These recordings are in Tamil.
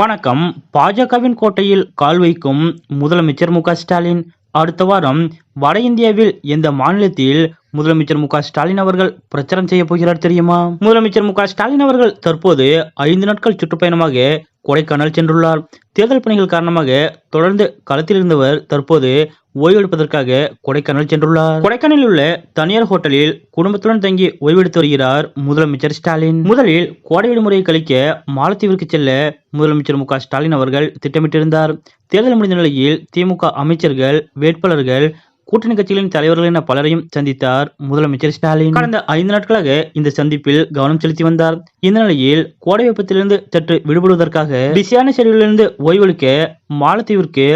வணக்கம். பாஜகவின் கோட்டையில் கால் வைக்கும் முதலமைச்சர் மு ஸ்டாலின். அடுத்த வாரம் வட இந்தியாவில் எந்த மாநிலத்தில் முதலமைச்சர் மு ஸ்டாலின் அவர்கள் பிரச்சாரம் செய்ய போகிறார் தெரியுமா? முதலமைச்சர் மு ஸ்டாலின் அவர்கள் தற்போது ஐந்து நாட்கள் சுற்றுப்பயணமாக கொடைக்கானல் சென்றுள்ளார். தேர்தல் பணிகள் காரணமாக தொடர்ந்து களத்தில் இருந்தவர் தற்போது ஓய்வெடுப்பதற்காக கொடைக்கானல் சென்றுள்ளார். கொடைக்கானலில் உள்ள தனியார் ஹோட்டலில் குடும்பத்துடன் தங்கி ஓய்வெடுத்து வருகிறார் முதலமைச்சர் ஸ்டாலின். முதலில் கோடை விடுமுறையை கழிக்க மாலத்தீவிற்கு செல்ல முதலமைச்சர் மு ஸ்டாலின் அவர்கள் திட்டமிட்டிருந்தார். தேர்தல் முடிந்த நிலையில் திமுக அமைச்சர்கள் வேட்பாளர்கள் கூட்டணி கட்சிகளின் தலைவர்கள் என பலரையும் சந்தித்தார் முதலமைச்சர் ஸ்டாலின். கடந்த ஐந்து நாட்களாக இந்த சந்திப்பில் கவனம் செலுத்தி வந்தார். இந்த நிலையில் கோடை வெப்பத்திலிருந்து சற்று விடுபடுவதற்காக பிஸியான செடிகளிலிருந்து ஓய்வெடுக்க மாலத்தீவிற்கு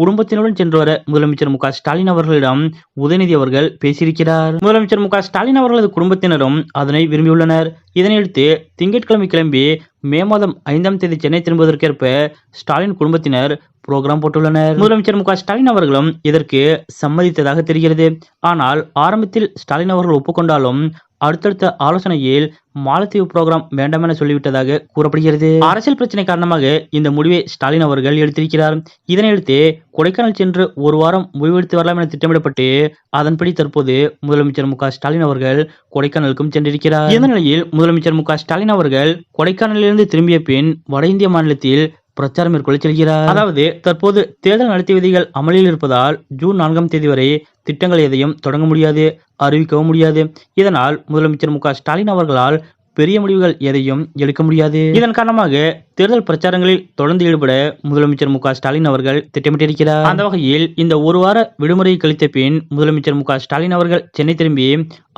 குடும்பத்தினருடன் சென்று வர முதலமைச்சர் மு ஸ்டாலின் அவர்களிடம் உதயநிதி அவர்கள் பேசியிருக்கிறார். முதலமைச்சர் மு ஸ்டாலின் அவர்களது குடும்பத்தினரும் அதனை விரும்பியுள்ளனர். இதனையடுத்து திங்கட்கிழமை கிளம்பி மே மாதம் ஐந்தாம் தேதி சென்னை திரும்புவதற்கேற்ப ஸ்டாலின் குடும்பத்தினர் புரோகிராம் போட்டுள்ளனர். முதலமைச்சர் மு ஸ்டாலின் அவர்களும் இதற்கு சம்மதித்ததாக தெரிகிறது. ஆனால் ஆரம்பத்தில் ஸ்டாலின் அவர்கள் ஒப்புக்கொண்டாலும் அடுத்தடுத்த ஆலோசனையில் மாலத்தீவு புரோகிராம் வேண்டாம் என சொல்லிவிட்டதாக கூறப்படுகிறது. அரசியல் பிரச்சனை காரணமாக இந்த முடிவை ஸ்டாலின் அவர்கள் எடுத்திருக்கிறார். இதனையடுத்து கொடைக்கானல் சென்று ஒரு வாரம் ஓய்வெடுத்து வரலாம் என திட்டமிடப்பட்டு அதன்படி தற்போது முதலமைச்சர் மு ஸ்டாலின் அவர்கள் கொடைக்கானலுக்கும் சென்றிருக்கிறார். இந்த நிலையில் முதலமைச்சர் மு ஸ்டாலின் அவர்கள் கொடைக்கானலிலிருந்து திரும்பிய பின் வட இந்திய மாநிலத்தில் பிரச்சாரம் மேற்கொள்ள செல்கிறார். அதாவது தற்போது தேர்தல் நடத்தை விதிகள் அமலில் இருப்பதால் ஜூன் நான்காம் தேதி வரை திட்டங்கள் எதையும் தொடங்க முடியாது அறிவிக்கவும் முடியாது. இதனால் முதலமைச்சர் மு ஸ்டாலின் அவர்களால் பெரிய முடிவுகள் எதையும் எடுக்க முடியாது. இதன் காரணமாக தேர்தல் பிரச்சாரங்களில் தொடர்ந்து ஈடுபட முதலமைச்சர் மு ஸ்டாலின் அவர்கள் திட்டமிட்டிருக்கிறார். அந்த வகையில் இந்த ஒரு வார விடுமுறையை கழித்த பின் முதலமைச்சர் மு ஸ்டாலின் அவர்கள் சென்னை திரும்பி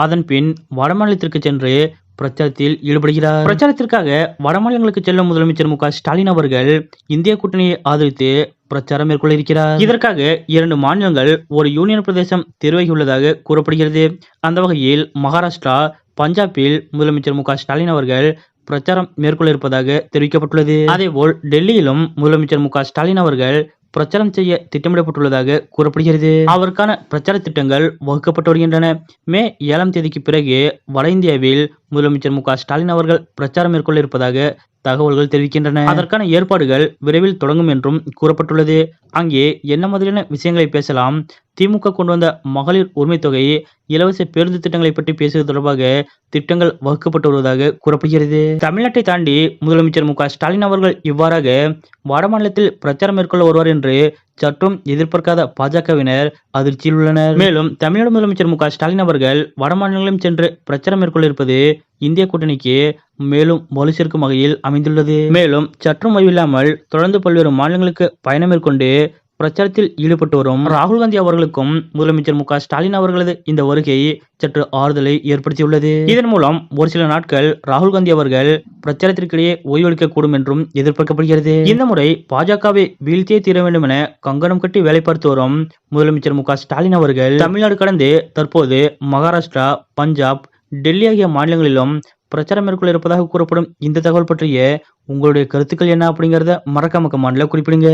அதன் பின் வடமாநிலத்திற்கு சென்று பிரச்சாரத்தில் ஈடுபடுகிறார். பிரச்சாரத்திற்காக வடமாநிலங்களுக்கு செல்லும் முதலமைச்சர் மு ஸ்டாலின் அவர்கள் இந்திய கூட்டணியை ஆதரித்து பிரச்சாரம் மேற்கொள்ள இருக்கிறார் இதற்காக இரண்டு மாநிலங்கள் ஒரு யூனியன் பிரதேசம் தேர்வாகியுள்ளதாக கூறப்படுகிறது. அந்த வகையில் மகாராஷ்டிரா பஞ்சாபில் முதலமைச்சர் மு ஸ்டாலின் அவர்கள் பிரச்சாரம் மேற்கொள்ள இருப்பதாக தெரிவிக்கப்பட்டுள்ளது. அதேபோல் டெல்லியிலும் முதலமைச்சர் மு ஸ்டாலின் அவர்கள் பிரச்சாரம் செய்ய திட்டமிடப்பட்டுள்ளதாக கூறப்படுகிறது. அவருக்கான பிரச்சார திட்டங்கள் வகுக்கப்பட்டு வருகின்றன மே ஏழாம் தேதிக்கு பிறகு வட இந்தியாவில் முதலமைச்சர் மு ஸ்டாலின் அவர்கள் பிரச்சாரம் மேற்கொள்ள இருப்பதாக தகவல்கள் தெரிவிக்கின்றன. அதற்கான ஏற்பாடுகள் விரைவில் தொடங்கும் என்றும் கூறப்பட்டுள்ளது. அங்கே என்ன மாதிரியான விஷயங்களை பேசலாம் திமுக கொண்டு வந்த மகளிர் உரிமை தொகை இலவச பேருந்து திட்டங்களை பற்றி பேசுவது தொடர்பாக திட்டங்கள் வகுக்கப்பட்டு வருவதாக கூறப்படுகிறது. தமிழ்நாட்டை தாண்டி முதலமைச்சர் மு ஸ்டாலின் அவர்கள் இவ்வாறாக வடமாநிலத்தில் பிரச்சாரம் மேற்கொள்ள வருவார் என்று சற்றும் எதிர்பார்க்காத பாஜகவினர் அதிர்ச்சியில் உள்ளனர். மேலும் தமிழ்நாடு முதலமைச்சர் மு ஸ்டாலின் அவர்கள் வடமாநிலங்களிலும் சென்று பிரச்சாரம் மேற்கொள்ள இருப்பது இந்திய கூட்டணிக்கு மேலும் வலு சேர்க்கும் வகையில் அமைந்துள்ளது. மேலும் சற்றும் ஓய்வில்லாமல் தொடர்ந்து பல்வேறு மாநிலங்களுக்கு பயணம் மேற்கொண்டு பிரச்சாரத்தில் ஈடுபட்டு வரும். ராகுல் காந்தி அவர்களுக்கும் முதலமைச்சர் மு ஸ்டாலின் அவர்களது இந்த வருகை சற்று ஆறுதலை ஏற்படுத்தியுள்ளது. இதன் மூலம் ஒரு சில நாட்கள் ராகுல் காந்தி அவர்கள் பிரச்சாரத்திற்கிடையே ஓய்வெடுக்க கூடும் என்றும் எதிர்பார்க்கப்படுகிறது. இந்த முறை பாஜகவை வீழ்த்தியே தீர வேண்டும் என கங்கணம் கட்டி வேலை பார்த்து வரும் முதலமைச்சர் மு ஸ்டாலின் அவர்கள் தமிழ்நாடு கடந்து தற்போது மகாராஷ்டிரா பஞ்சாப் டெல்லி ஆகிய மாநிலங்களிலும் பிரச்சாரம் மேற்கொள்ள இருப்பதாக கூறப்படும் இந்த தகவல் பற்றிய உங்களுடைய கருத்துக்கள் என்ன அப்படிங்கறத மறக்காம மாநில குறிப்பிடுங்க.